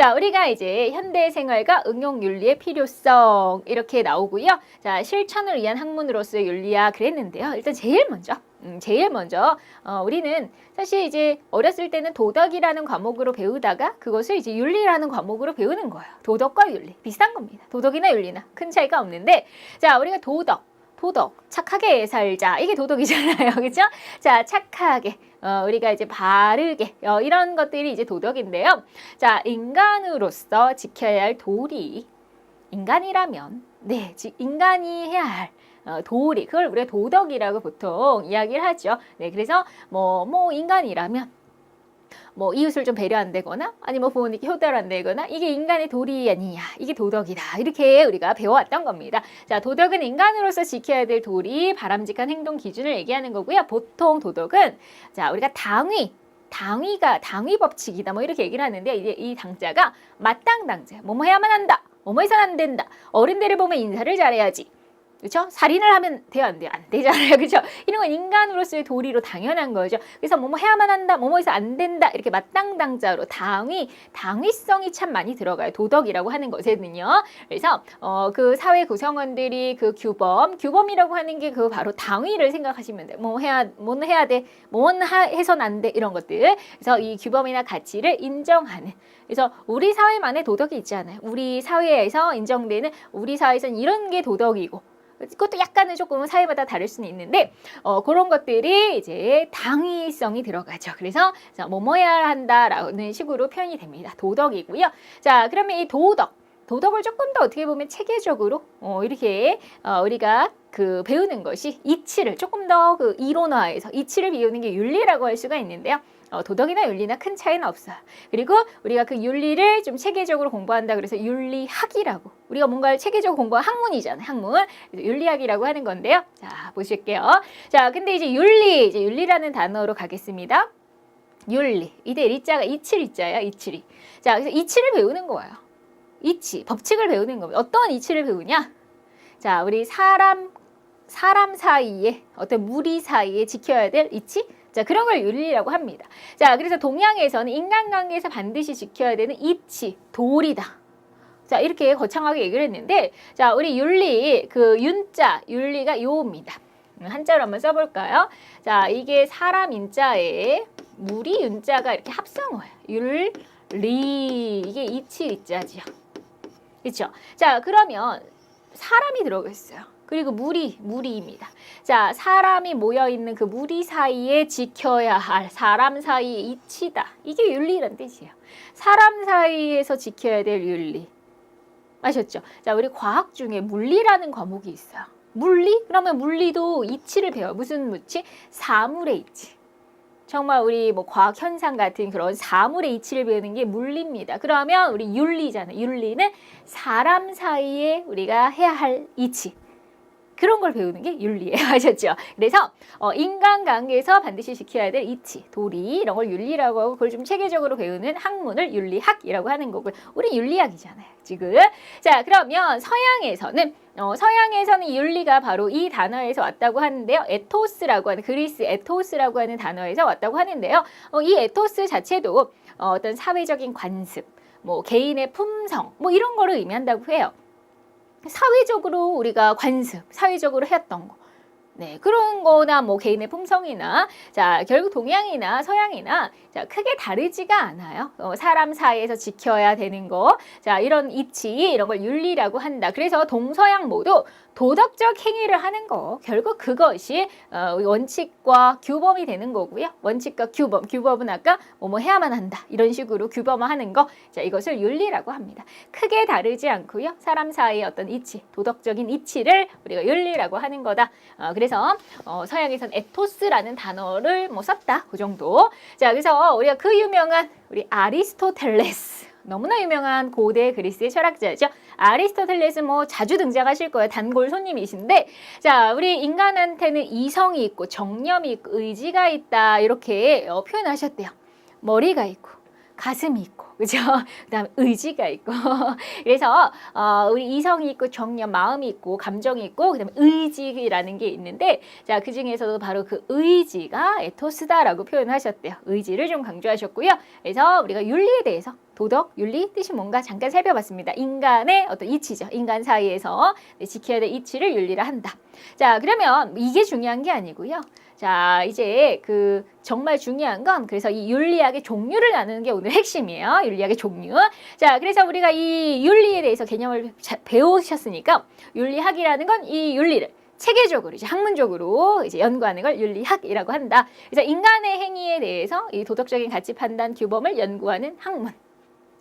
자, 우리가 이제 현대 생활과 응용 윤리의 필요성 이렇게 나오고요. 자, 실천을 위한 학문으로서의 윤리야 그랬는데요. 일단 제일 먼저 음, 제일 먼저 어, 우리는 사실 이제 어렸을 때는 도덕이라는 과목으로 배우다가 그것을 이제 윤리라는 과목으로 배우는 거예요. 도덕과 윤리 비슷한 겁니다. 도덕이나 윤리나 큰 차이가 없는데 자 우리가 도덕 도덕 착하게 살자 이게 도덕이잖아요, 그렇죠? 자 착하게 어, 우리가 이제 바르게 어, 이런 것들이 이제 도덕인데요. 자 인간으로서 지켜야 할 도리 인간이라면 네 지- 인간이 해야 할 어, 도리 그걸 우리가 도덕이라고 보통 이야기를 하죠. 네, 그래서 뭐뭐 인간이라면 뭐 이웃을 좀 배려한다거나 아니면 뭐 부모님께 효도한다거나 이게 인간의 도리 아니냐 이게 도덕이다 이렇게 우리가 배워왔던 겁니다. 자 도덕은 인간으로서 지켜야 될 도리 바람직한 행동 기준을 얘기하는 거고요. 보통 도덕은 자 우리가 당위 당위가 당위 법칙이다 뭐 이렇게 얘기를 하는데 이제 이 당자가 마땅 당자 뭐뭐 해야만 한다 뭐뭐 해서는 안 된다 어른들을 보면 인사를 잘해야지 그렇죠? 살인을 하면 돼요, 안 돼요? 안 되잖아요, 그렇죠? 이런 건 인간으로서의 도리로 당연한 거죠. 그래서 뭐뭐 해야만 한다, 뭐뭐 해서 안 된다 이렇게 마땅당자로 당위, 당위성이 참 많이 들어가요. 도덕이라고 하는 것에는요. 그래서 어, 그 사회 구성원들이 그 규범, 규범이라고 하는 게 그 바로 당위를 생각하시면 돼요. 뭐 해야, 뭔 해야 돼, 뭔 하- 해선 안 돼, 이런 것들. 그래서 이 규범이나 가치를 인정하는. 그래서 우리 사회만의 도덕이 있잖아요. 우리 사회에서 인정되는 우리 사회에서는 이런 게 도덕이고 그것도 약간은 조금 사회마다 다를 수는 있는데 어, 그런 것들이 이제 당위성이 들어가죠. 그래서 자, 뭐뭐해야 한다라는 식으로 표현이 됩니다. 도덕이고요. 자, 그러면 이 도덕 도덕을 조금 더 어떻게 보면 체계적으로 어, 이렇게 어, 우리가 그 배우는 것이 이치를 조금 더 그 이론화해서 이치를 배우는 게 윤리라고 할 수가 있는데요. 어, 도덕이나 윤리나 큰 차이는 없어요. 그리고 우리가 그 윤리를 좀 체계적으로 공부한다 그래서 윤리학이라고 우리가 뭔가를 체계적으로 공부한 학문이잖아요. 학문 그래서 윤리학이라고 하는 건데요. 자 보실게요. 자 근데 이제 윤리 이제 윤리라는 단어로 가겠습니다. 윤리 이대 리자가 이칠 리자야 이칠이. 자 그래서 이치를 배우는 거예요. 이치 법칙을 배우는 겁니다. 어떤 이치를 배우냐? 자 우리 사람 사람 사이에 어떤 무리 사이에 지켜야 될 이치 자 그런 걸 윤리라고 합니다. 자 그래서 동양에서는 인간관계에서 반드시 지켜야 되는 이치 도리다. 자 이렇게 거창하게 얘기를 했는데 자 우리 윤리 그 윤자 윤리가 요입니다. 음, 한자로 한번 써볼까요? 자 이게 사람 인자에 무리 윤자가 이렇게 합성어예요. 윤리 이게 이치 이자지요. 그렇죠? 자 그러면 사람이 들어가 있어요. 그리고 무리, 무리입니다. 자, 사람이 모여 있는 그 무리 사이에 지켜야 할 사람 사이의 이치다. 이게 윤리란 뜻이에요. 사람 사이에서 지켜야 될 윤리. 아셨죠? 자, 우리 과학 중에 물리라는 과목이 있어요. 물리? 그러면 물리도 이치를 배워요. 무슨 무치? 사물의 이치. 정말 우리 뭐 과학 현상 같은 그런 사물의 이치를 배우는 게 물리입니다. 그러면 우리 윤리잖아요. 윤리는 사람 사이에 우리가 해야 할 이치. 그런 걸 배우는 게 윤리예요. 아셨죠? 그래서 어, 인간관계에서 반드시 지켜야 될 이치, 도리 이런 걸 윤리라고 하고 그걸 좀 체계적으로 배우는 학문을 윤리학이라고 하는 거고요. 우리 윤리학이잖아요. 지금. 자, 그러면 서양에서는 어, 서양에서는 이 윤리가 바로 이 단어에서 왔다고 하는데요. 에토스라고 하는 그리스 에토스라고 하는 단어에서 왔다고 하는데요. 어, 이 에토스 자체도 어, 어떤 사회적인 관습, 뭐 개인의 품성, 뭐 이런 거를 의미한다고 해요. 사회적으로 우리가 관습, 사회적으로 했던 거. 네, 그런 거나 뭐 개인의 품성이나 자, 결국 동양이나 서양이나 자, 크게 다르지가 않아요. 어, 사람 사이에서 지켜야 되는 거. 자, 이런 이치, 이런 걸 윤리라고 한다. 그래서 동서양 모두 도덕적 행위를 하는 거. 결국 그것이 어, 원칙과 규범이 되는 거고요. 원칙과 규범. 규범은 아까 뭐뭐 해야만 한다. 이런 식으로 규범화하는 거. 자, 이것을 윤리라고 합니다. 크게 다르지 않고요. 사람 사이의 어떤 이치, 도덕적인 이치를 우리가 윤리라고 하는 거다. 어, 그래서 어, 서양에선 에토스라는 단어를 뭐 썼다. 그 정도. 자, 그래서 우리가 그 유명한 우리 아리스토텔레스 너무나 유명한 고대 그리스의 철학자죠. 아리스토텔레스 뭐 자주 등장하실 거예요. 단골 손님이신데 자, 우리 인간한테는 이성이 있고 정념이 있고 의지가 있다. 이렇게 어, 표현하셨대요. 머리가 있고 가슴이 있고, 그죠? 그다음 의지가 있고, 그래서 어, 우리 이성이 있고 정념, 마음이 있고 감정이 있고, 그다음에 의지라는 게 있는데, 자 그 중에서도 바로 그 의지가 에토스다라고 표현하셨대요. 의지를 좀 강조하셨고요. 그래서 우리가 윤리에 대해서 도덕, 윤리 뜻이 뭔가 잠깐 살펴봤습니다. 인간의 어떤 이치죠. 인간 사이에서 네, 지켜야 될 이치를 윤리라 한다. 자, 그러면 이게 중요한 게 아니고요. 자, 이제 그 정말 중요한 건 그래서 이 윤리학의 종류를 나누는 게 오늘 핵심이에요. 윤리학의 종류. 자, 그래서 우리가 이 윤리에 대해서 개념을 자- 배우셨으니까 윤리학이라는 건 이 윤리를 체계적으로 이제 학문적으로 이제 연구하는 걸 윤리학이라고 한다. 그래서 인간의 행위에 대해서 이 도덕적인 가치 판단 규범을 연구하는 학문.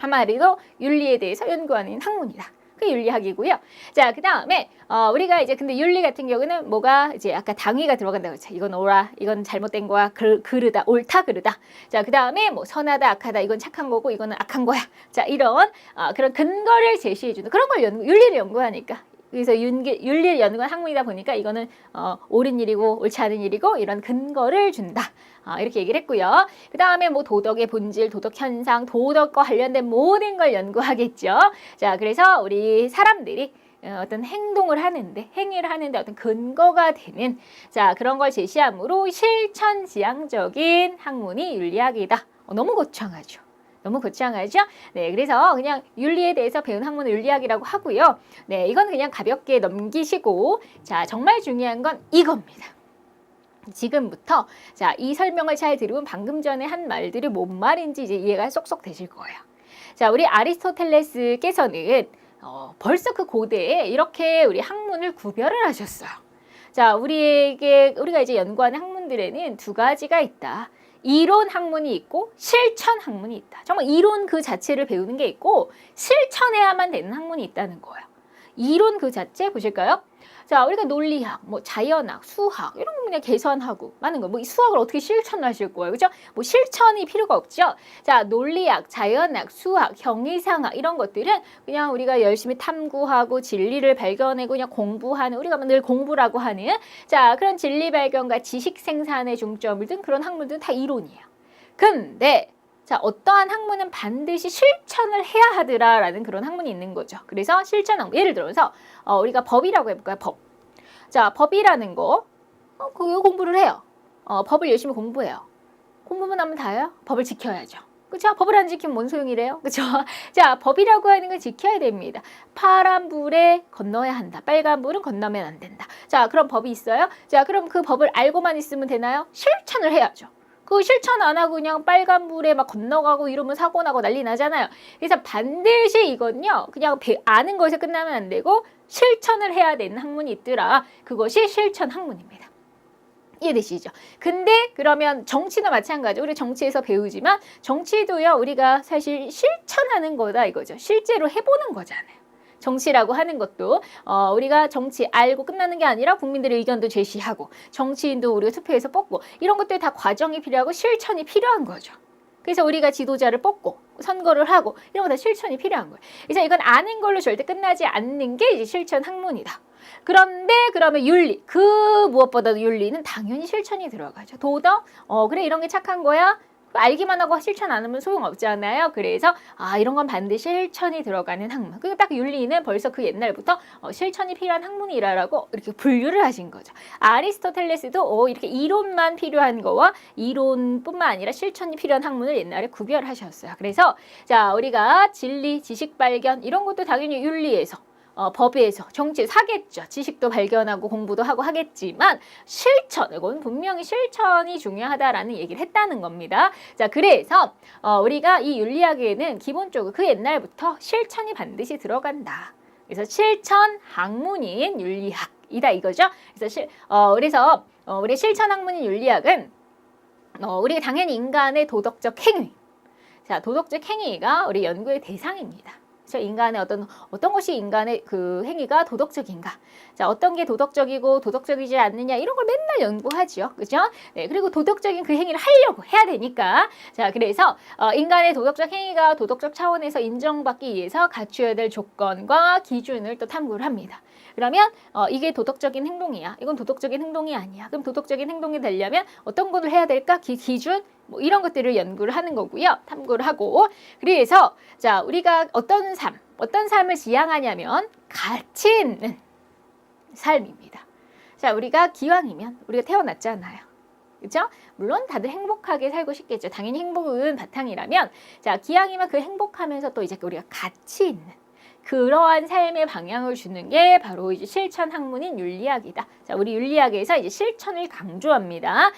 한마디로 윤리에 대해서 연구하는 학문이다. 그게 윤리학이고요. 자, 그 다음에 어, 우리가 이제 근데 윤리 같은 경우는 뭐가 이제 아까 당위가 들어간다고 했죠. 이건 옳아, 이건 잘못된 거야, 그, 그르다, 옳다, 그르다. 자, 그 다음에 뭐 선하다, 악하다, 이건 착한 거고 이거는 악한 거야. 자, 이런 어, 그런 근거를 제시해주는 그런 걸 연구, 윤리를 연구하니까. 그래서 윤기, 윤리를 연구한 학문이다 보니까 이거는 어, 옳은 일이고 옳지 않은 일이고 이런 근거를 준다. 어, 이렇게 얘기를 했고요. 그 다음에 뭐 도덕의 본질, 도덕 현상, 도덕과 관련된 모든 걸 연구하겠죠. 자, 그래서 우리 사람들이 어, 어떤 행동을 하는데 행위를 하는데 어떤 근거가 되는 자 그런 걸 제시함으로 실천지향적인 학문이 윤리학이다. 어, 너무 거창하죠. 너무 거창하죠? 네, 그래서 그냥 윤리에 대해서 배운 학문을 윤리학이라고 하고요. 네, 이건 그냥 가볍게 넘기시고 자 정말 중요한 건 이겁니다. 지금부터 자 이 설명을 잘 들으면 방금 전에 한 말들이 뭔 말인지 이제 이해가 쏙쏙 되실 거예요. 자 우리 아리스토텔레스께서는 어, 벌써 그 고대에 이렇게 우리 학문을 구별을 하셨어요. 자 우리에게 우리가 이제 연구하는 학문들에는 두 가지가 있다. 이론 학문이 있고 실천 학문이 있다. 정말 이론 그 자체를 배우는 게 있고 실천해야만 되는 학문이 있다는 거예요. 이론 그 자체 보실까요? 자, 우리가 논리학, 뭐 자연학, 수학 이런 거 그냥 계산하고 많은 거. 뭐 이 수학을 어떻게 실천하실 거예요, 그죠? 뭐 실천이 필요가 없죠. 자, 논리학, 자연학, 수학, 형이상학 이런 것들은 그냥 우리가 열심히 탐구하고 진리를 발견하고 그냥 공부하는 우리가 늘 공부라고 하는 자 그런 진리 발견과 지식 생산에 중점을 둔 그런 학문들은 다 이론이에요. 근데 자, 어떠한 학문은 반드시 실천을 해야 하더라라는 그런 학문이 있는 거죠. 그래서 실천 학문. 예를 들어서 어, 우리가 법이라고 해볼까요? 법. 자, 법이라는 거, 어, 그거 공부를 해요. 어, 법을 열심히 공부해요. 공부만 하면 다예요? 법을 지켜야죠. 그렇죠? 법을 안 지키면 뭔 소용이래요? 그렇죠? 자, 법이라고 하는 걸 지켜야 됩니다. 파란 불에 건너야 한다. 빨간 불은 건너면 안 된다. 자, 그럼 법이 있어요? 자, 그럼 그 법을 알고만 있으면 되나요? 실천을 해야죠. 그 실천 안 하고 그냥 빨간 불에 막 건너가고 이러면 사고 나고 난리 나잖아요. 그래서 반드시 이건요, 그냥 배, 아는 것에 끝나면 안 되고 실천을 해야 되는 학문이 있더라. 그것이 실천 학문입니다. 이해되시죠? 근데 그러면 정치도 마찬가지. 우리 정치에서 배우지만 정치도요, 우리가 사실 실천하는 거다 이거죠. 실제로 해보는 거잖아요. 정치라고 하는 것도 어, 우리가 정치 알고 끝나는 게 아니라 국민들의 의견도 제시하고 정치인도 우리가 투표해서 뽑고 이런 것들 다 과정이 필요하고 실천이 필요한 거죠. 그래서 우리가 지도자를 뽑고 선거를 하고 이런 거 다 실천이 필요한 거예요. 그래서 이건 아는 걸로 절대 끝나지 않는 게 이제 실천 학문이다. 그런데 그러면 윤리 그 무엇보다도 윤리는 당연히 실천이 들어가죠. 도덕 어 그래 이런 게 착한 거야. 알기만 하고 실천 안 하면 소용없잖아요. 그래서 아 이런 건 반드시 실천이 들어가는 학문. 그딱 윤리는 벌써 그 옛날부터 어, 실천이 필요한 학문이라고 이렇게 분류를 하신 거죠. 아리스토텔레스도 어, 이렇게 이론만 필요한 거와 이론뿐만 아니라 실천이 필요한 학문을 옛날에 구별하셨어요. 그래서 자 우리가 진리, 지식 발견 이런 것도 당연히 윤리에서 어, 법에서 정치에서 하겠죠. 지식도 발견하고 공부도 하고 하겠지만 실천, 이건 분명히 실천이 중요하다라는 얘기를 했다는 겁니다. 자, 그래서 어, 우리가 이 윤리학에는 기본적으로 그 옛날부터 실천이 반드시 들어간다. 그래서 실천 학문인 윤리학이다 이거죠. 그래서 실, 어, 그래서 어, 우리 실천 학문인 윤리학은 어, 우리 당연히 인간의 도덕적 행위, 자 도덕적 행위가 우리 연구의 대상입니다. 그래서 인간의 어떤 어떤 것이 인간의 그 행위가 도덕적인가? 자, 어떤 게 도덕적이고 도덕적이지 않느냐 이런 걸 맨날 연구하죠. 그죠? 네, 그리고 도덕적인 그 행위를 하려고 해야 되니까. 자, 그래서 어, 인간의 도덕적 행위가 도덕적 차원에서 인정받기 위해서 갖추어야 될 조건과 기준을 또 탐구를 합니다. 그러면 어, 이게 도덕적인 행동이야. 이건 도덕적인 행동이 아니야. 그럼 도덕적인 행동이 되려면 어떤 것을 해야 될까? 기, 기준 뭐 이런 것들을 연구를 하는 거고요. 탐구를 하고 그래서 자 우리가 어떤 삶, 어떤 삶을 지향하냐면 가치 있는 삶입니다. 자 우리가 기왕이면 우리가 태어났잖아요. 그렇죠? 물론 다들 행복하게 살고 싶겠죠. 당연히 행복은 바탕이라면 자 기왕이면 그 행복하면서 또 이제 우리가 가치 있는 그러한 삶의 방향을 주는 게 바로 이제 실천 학문인 윤리학이다. 자, 우리 윤리학에서 이제 실천을 강조합니다.